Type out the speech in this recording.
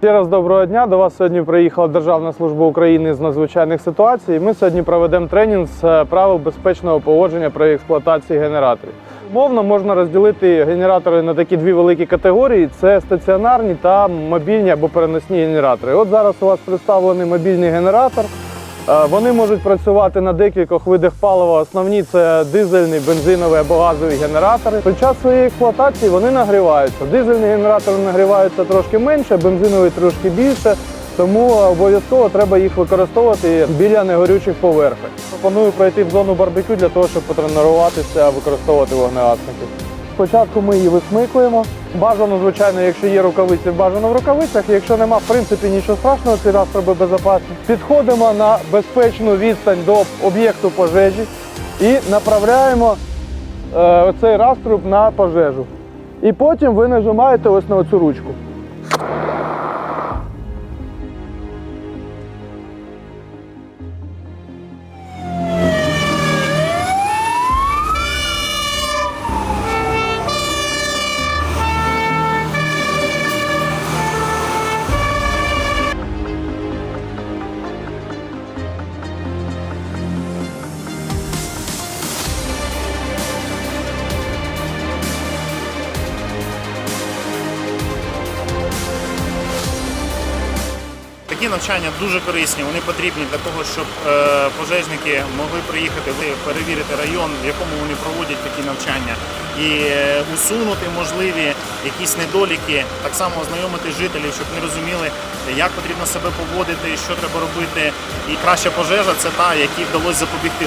Ще раз доброго дня. До вас сьогодні приїхала Державна служба України з надзвичайних ситуацій. Ми сьогодні проведемо тренінг з е, правил безпечного поводження при експлуатації генераторів. Умовно можна розділити генератори на такі дві великі категорії: це стаціонарні та мобільні або переносні генератори. От зараз у вас представлений мобільний генератор. Е, Вони можуть працювати на декількох видах палива. Основні це дизельний, бензиновий або газові генератори. Під час своєї експлуатації вони нагріваються. Дизельні генератори нагріваються трошки менше, бензиновий трошки більше. Тому обов'язково треба їх використовувати біля негорючих поверхень. Пропоную пройти в зону барбекю для того, щоб потренуватися використовувати вогнегасники. Спочатку ми її висмикуємо. Бажано, звичайно, якщо є рукавиці, бажано в рукавицях. Якщо нема, в принципі, нічого страшного, ці настроби безпечні. Підходимо на безпечну відстань до об'єкту пожежі і направляємо е, оцей раструб на пожежу. І потім ви нажимаєте ось на цю ручку. Навчання дуже корисні. Вони потрібні для того, щоб е, пожежники могли приїхати перевірити район, в якому вони проводять такі навчання, і е, усунути можливі якісь недоліки, так само ознайомити жителів, щоб вони розуміли, як потрібно себе поводити, що треба робити. І краща пожежа це та, якій вдалося запобігти.